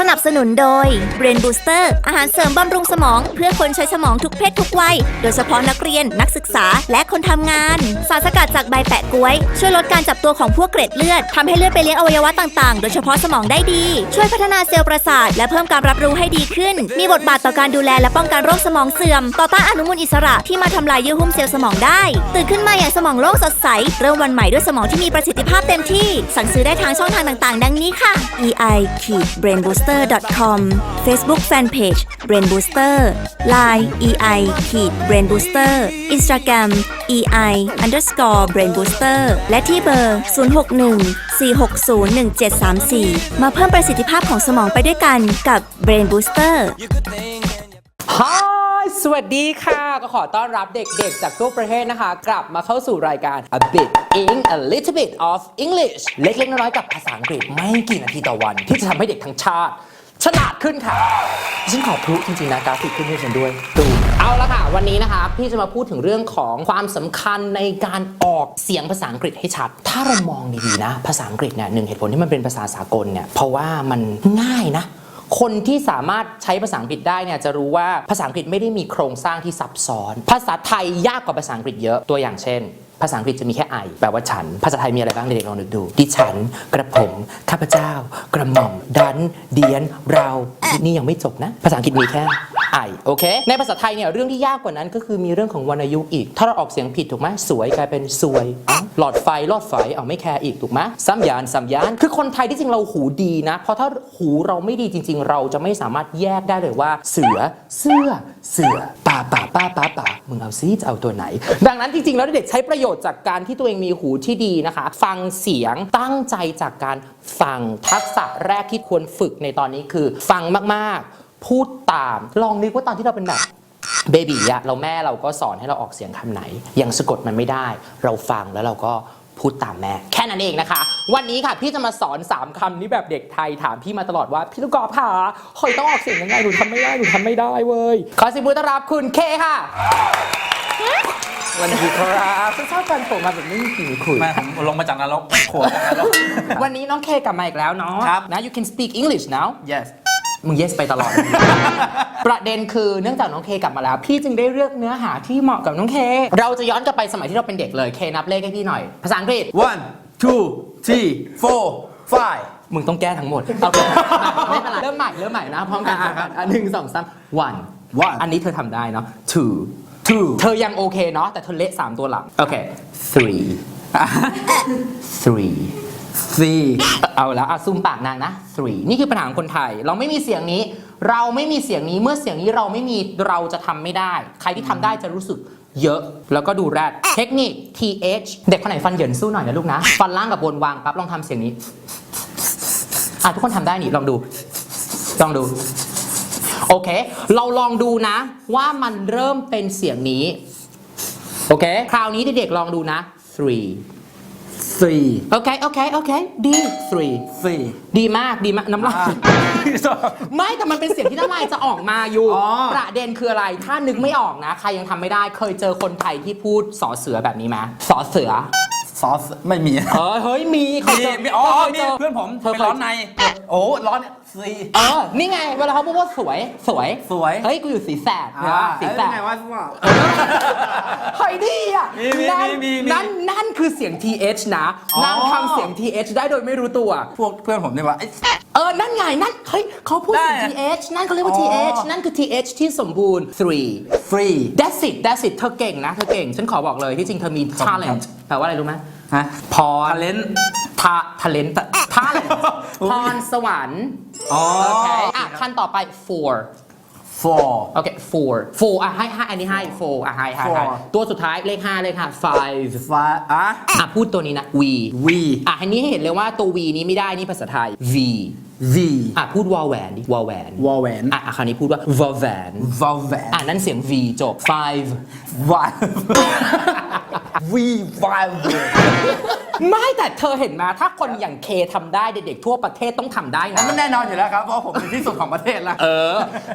สนับสนุนโดย Brain Booster อาหารเสริมบำรุงสมอง เพื่อคนใช้สมองทุกเพศทุกวัย โดยเฉพาะนักเรียนนักศึกษาและคนทำงาน สารสกัดจากใบแปะก๊วย ช่วยลดการจับตัวของพวกเกร็ดเลือดทำให้เลือดไปเลี้ยงอวัยวะต่างๆ โดยเฉพาะสมองได้ดี ช่วยพัฒนาเซลล์ประสาท และเพิ่มการรับรู้ให้ดีขึ้น มีบทบาทต่อการดูแลและป้องกันโรคสมองเสื่อม ต่อต้านอนุมูลอิสระที่มาทำลายเยื่อหุ้มเซลล์สมองได้ ตื่นขึ้นมาอย่างสมองโล่งสดใส เริ่มวันใหม่ด้วยสมองที่มีประสิทธิภาพเต็มที่ สั่งซื้อได้ทางช่องทางต่างๆ ดังนี้ค่ะ ei brainbooster com Facebook Fanpage Brain Booster Line ei brainbooster Instagram ei underscore brain booster และที่เบอร์ 061 460 1734 มาเพิ่มประสิทธิภาพของสมองไปด้วยกันกับ Brain Booster ฮา สวัสดีค่ะ ก็ขอต้อนรับเด็กๆ จากทั่วประเทศนะคะ กลับมาเข้าสู่รายการ A bit in a little bit of English เล็กๆน้อยๆกับภาษาอังกฤษไม่กี่นาทีต่อวัน ที่จะทำให้เด็กทั้งชาติ ฉลาดขึ้นค่ะ ฉันขอพลุจริงๆนะกราฟิกขึ้นให้ฉันด้วยดูเอาละค่ะ วันนี้นะคะพี่จะมาพูดถึงเรื่องของความสำคัญในการออกเสียงภาษาอังกฤษให้ชัด ถ้าเรามองดีๆนะ ภาษาอังกฤษเนี่ยหนึ่งเหตุผลที่มันเป็นภาษาสากลเนี่ยเพราะว่ามันง่ายนะ คนที่สามารถใช้ภาษาอังกฤษได้เนี่ยจะรู้ว่าภาษาอังกฤษไม่ได้มีโครงสร้างที่ซับซ้อน ภาษาไทยยากกว่าภาษาอังกฤษเยอะตัวอย่างเช่นภาษาอังกฤษจะมีแค่ไอแปลว่าฉัน ภาษาไทยมีอะไรบ้างเด็กๆลองนึกดู ดิฉัน กระผม ข้าพเจ้า กระหม่อม ดัน เดียน เรา นี่ยังไม่จบนะ ภาษาอังกฤษมีแค่ ไอโอเค ในภาษาไทยเนี่ยเรื่องที่ยากกว่านั้นก็คือมีเรื่องของวรรณยุกต์อีก ถ้าเราออกเสียงผิดถูกไหมสวยกลายเป็นสวยหลอดไฟลอดไฟเอาไม่แคร์อีกถูกไหมซ้ำยานซ้ำยาน คือคนไทยที่จริงเราหูดีนะ เพราะถ้าหูเราไม่ดีจริง ๆ เราจะไม่สามารถแยกได้เลยว่า เสือเสื้อเสือป่าป่าป้าป้าป่ามึงเอาซิจะเอาตัวไหน ดังนั้นจริง ๆ แล้วเด็กใช้ประโยชน์จากการที่ตัวเองมีหูที่ดีนะคะ ฟังเสียงตั้งใจจากการฟังทักษะแรกที่ควรฝึกในตอนนี้คือ ฟังมากๆ พูดตามลองนึกว่าตอนที่เราเป็นแบบเบบีอะเราแม่เราก็สอนให้เราออกเสียงคำไหน ยังสะกดมันไม่ได้ เราฟังแล้วเราก็พูดตามแม่ แค่นั้นเองนะคะ วันนี้ค่ะพี่จะมาสอน 3คำนี้แบบเด็กไทยถามพี่มาตลอดว่าพี่ลูกกอล์ฟค่ะหอยต้องออกเสียงยังไงหนูทำไม่ได้หนูทำไม่ได้เว้ยขอเสิบุต้อนรับคุณเคค่ะวันนี้ครับฉันชอบการโผล่มาแบบไม่มีผีคุยไม่ผมลงมาจากนรกโขดจากนรกวันนี้น้องเคกลับมาอีกแล้วเนาะครับนะ you can speak English now yes มึง yes ไปตลอด ประเด็นคือเนื่องจากน้องเคกลับมาแล้ว พี่จึงได้เลือกเนื้อหาที่เหมาะกับน้องเค เราจะย้อนกลับไปสมัยที่เราเป็นเด็กเลยเคนับเลขให้พี่หน่อย ภาษาอังกฤษ one two three four five มึงต้องแก้ทั้งหมดโอเคไม่เป็นไรเริ่มใหม่เริ่มใหม่นะพร้อมกันอะครับอันหนึ่งสองสาม one One อันนี้เธอทำได้เนาะ two two เธอยังโอเคเนาะแต่เธอเละสามตัวหลังโอเค three three three เอาแล้วอะซุมปากนางนะ three นี่คือปัญหาของคนไทย เราไม่มีเสียงนี้ เราไม่มีเสียงนี้ เมื่อเสียงนี้เราไม่มี เราจะทำไม่ได้ ใครที่ทำได้จะรู้สึกเยอะ แล้วก็ดูแรด เทคนิค th เด็กคนไหนฟันเหยินสู้หน่อยนะลูกนะ ฟันล่างกับบนวางปั๊บลองทำเสียงนี้อะทุกคนทำได้นี่ลองดู ลองดู โอเค เราลองดูนะ ว่ามันเริ่มเป็นเสียงนี้ โอเค คราวนี้เด็กๆลองดูนะ three three โอเค โอเค โอเค ดี three three ดีมาก ดีมาก น้ำลายอ่าไม่แต่มันเป็นเสียงที่น้ำลายจะออกมาอยู่ อ๋อ ประเด็นคืออะไร ถ้านึกไม่ออกนะ ใครยังทำไม่ได้ เคยเจอคนไทยที่พูดสอเสือแบบนี้ไหมสอเสือ ซอสไม่มีเออเฮ้ยมีเคยมีเจอมีอ๋อเคยมีเจอเพื่อนผมเธอไปเคยร้อนใน โอ้ร้อน three เออนี่ไงเวลาเขาพูดว่าสวยสวยสวยเฮ้ยกูอยู่สีแสดอ่าสีเอ้ยแสเป็นดไงวะว่า เฮ้ยดีอะมีมีนั่นมีมีมี นั่นนั่นคือเสียง th นะ อ๋อนางทำเสียง th ได้โดยไม่รู้ตัว พวกเพื่อนผมนี่ว่าไอ้เออนั่นไง นั่นเฮ้ยเขาพูดถึง ได้ th นั่นเขาเรียกว่าอ๋อ th นั่นคือ th ที่สมบูรณ์ three free that's it that's it เธอเก่งนะ เธอเก่ง ฉันขอบอกเลยที่จริงเธอมี ขอบคุณครับ talent แปลว่าอะไรรู้ไหมฮะ พร talent ทา talent talent พรสวรรค์ อ๋อ โอเค อะขั้นต่อไป four four โอเค four four อะให้ให้อันนี้ให้ four อะให้ให้ให้ Four ตัวสุดท้ายเลขห้าเลยค่ะ five five อะ อะพูดตัวนี้นะ v we อะอันนี้ให้เห็นเลยว่าตัว v นี้ไม่ได้นี่ภาษาไทย v v อะพูดวอลแหวนดิวอลแหวนวอลแหวนอะอะคราวนี้พูดว่าวอลแหวน vowel อะนั่นเสียง V จบ five one we five ไม่แต่เธอเห็นมาถ้าคนอย่างเคทำได้เด็กๆทั่วประเทศต้องทำได้นะมันแน่นอนอยู่แล้วครับ เพราะผมเป็นที่สุดของประเทศแล้ว เออ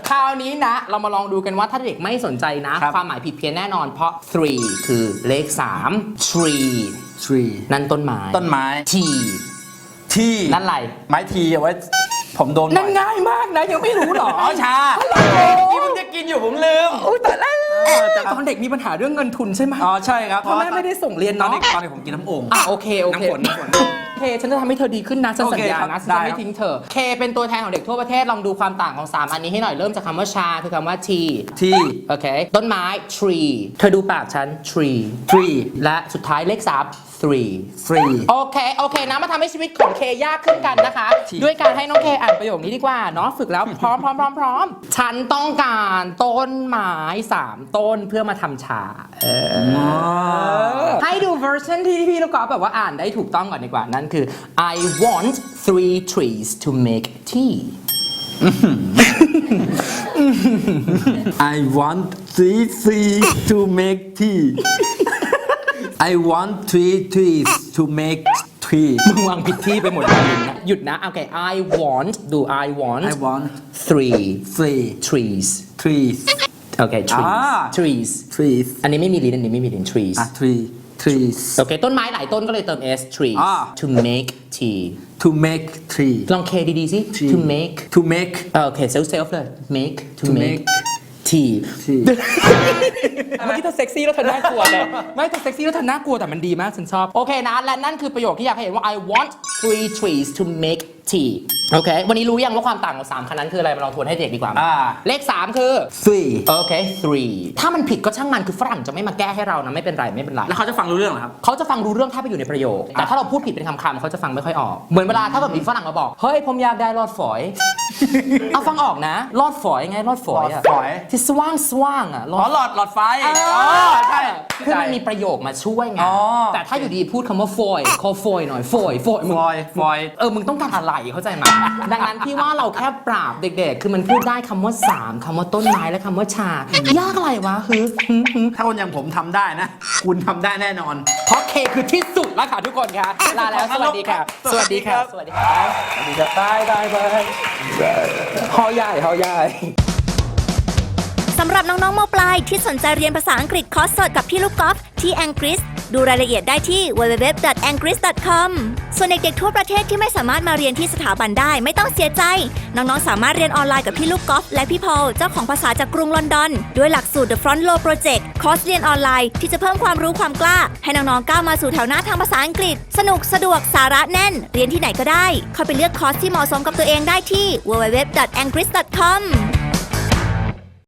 คราวนี้นะ เรามาลองดูกันว่าถ้าเด็กไม่สนใจนะ ครับ ความหมายผิดเพี้ยนแน่นอนเพราะ three คือเลข 3 tree tree นั่นต้นไม้ ต้นไม้ T ที่นั่นอะไร ไม้ทีเอาไว้ผมโดนนั่นง่ายมากนะ ยังไม่รู้เหรอ อ๋อชาโอ้ที่ผมจะกินอยู่ผมลืมโอ้ยแต่แล้ว ตอนเด็กมีปัญหาเรื่องเงินทุนใช่ไหมอ๋อใช่ครับพ่อแม่ไม่ได้ส่งเรียนตอนเนาะเด็กตอนเด็กผมกินน้ำโอ่งอะโอเคโอเค น้ำฝนน้ำฝนโอ เคฉันจะทำให้เธอดีขึ้นนะฉันสัญญาโอเคครันะบฉันจะได้ไม่ครับ ทิ้งเธอ K เป็นตัวแทนของเด็กทั่วประเทศลองดูความต่างของ3อันนี้ให้หน่อยเริ่มจากคำว่าชาคือคำว่า T ที่ โอเค ต้นไม้ tree เธอดูปากฉัน tree three และสุดท้ายเลขสาม three free โอเค โอเคนะมาทำให้ชีวิตของเคยากขึ้นกันนะคะ ที่ ด้วยการให้น้องเคอ่านประโยคนี้ดีกว่าเนาะฝึกแล้ว พร้อมพร้อมพร้อมพร้อมฉันต้องการต้นไม้สามต้นเพื่อมาทำชา เออให้ ดูเวอร์ชันที่พี่ลูกกอล์ฟแบบว่าอ่านได้ถูกต้องก่อนดีกว่า นั่นคือ I want three trees to make tea I want three trees to make tea I want three trees to make tea มึงวางผิดที่ไปหมดเลยนะหยุดนะ โอเค I want ดู I want I want three three trees trees โอเค trees อ่า trees trees อันนี้ไม่มีลิ้นอันนี้ไม่มีลิ้น trees อ่ะ tree Trees โอเค ต้นไม้หลายต้นก็เลยเติม s trees อ่า to make tea to make tree ลอง k ดีๆสิ Tea to make to make อ่าโอเค self self เลย make to To make make tea tea เมื่อกี้เธอเซ็กซี่แล้วเธอน่ากลัวเลย ไม่เธอเซ็กซี่แล้วเธอน่ากลัวแต่มันดีมากฉันชอบ โอเคนะ และนั่นคือประโยคที่อยากให้เห็นว่า I want three trees to make tea โอเค วันนี้รู้ยังว่าความต่างของสามคำนั้นคืออะไร มาลองทวนให้เด็กดีกว่า อ่า เลข 3 คือ three โอเค three ถ้ามันผิดก็ช่างมัน คือฝรั่งจะไม่มาแก้ให้เรานะ ไม่เป็นไร ไม่เป็นไร แล้วเขาจะฟังรู้เรื่องเหรอครับ เขาจะฟังรู้เรื่องถ้าไปอยู่ในประโยค แต่ถ้าเราพูดผิดเป็นคำๆเขาจะฟังไม่ค่อยออก เหมือนเวลาถ้าแบบมีฝรั่งมาบอก เฮ้ย ผมอยากได้รอดฝอย เอาฟังออกนะ รอดฝอยไง รอดฝอยอะรอดฝอย ที่สว่างสว่างๆอะรอ๋ออดหลอดหลอดไฟอ๋อ๋อใช่ คือมันมีประโยคมาช่วยไง อ๋อ แต่ถ้าอยู่ดีพูดคำว่า foil ขอ foil หน่อย foil foil มึงฟอยฟอยเออ มึงต้องการอะไรเข้าใจไหมดังนั้นพี่ว่าเราแค่ปราบเด็กๆ คือมันพูดได้คำว่าสามคำว่าต้นไม้และคำว่าชา ยากอะไรวะฮึฮึฮึถ้าคนอย่างผมทำได้นะ คุณทำได้แน่นอน เพราะเคคือที่สุดแล้วค่ะทุกคนค่ะลาแล้วสวัสดีค่ะ สวัสดีค่ะสวัสดีค่ะ สวัสดีครับได้ได้ได้หอใหญ่หอใหญ่ สำหรับน้องๆมปลายที่สนใจเรียนภาษาอังกฤษคอร์สสดกับพี่ลูกกอล์ฟที่ a n g r i s ดูรายละเอียดได้ที่ www.angris.com ส่วนเด็กๆทั่วประเทศที่ไม่สามารถมาเรียนที่สถาบันได้ไม่ต้องเสียใจ น้องๆ สามารถเรียนออนไลน์กับพี่ลูกกอล์ฟและพี่พอลเจ้าของภาษาจากกรุงลอนดอน ด้วยหลักสูตร The Front Row Project คอร์สเรียนออนไลน์ที่จะเพิ่มความรู้ความกล้า ให้น้องๆก้าวมาสู่แถวหน้าทางภาษาอังกฤษ สนุกสะดวกสาระแน่น เรียนที่ไหนก็ได้ เข้าไปเลือกคอร์สที่เหมาะสมกับตัวเองได้ที่ www.angris.com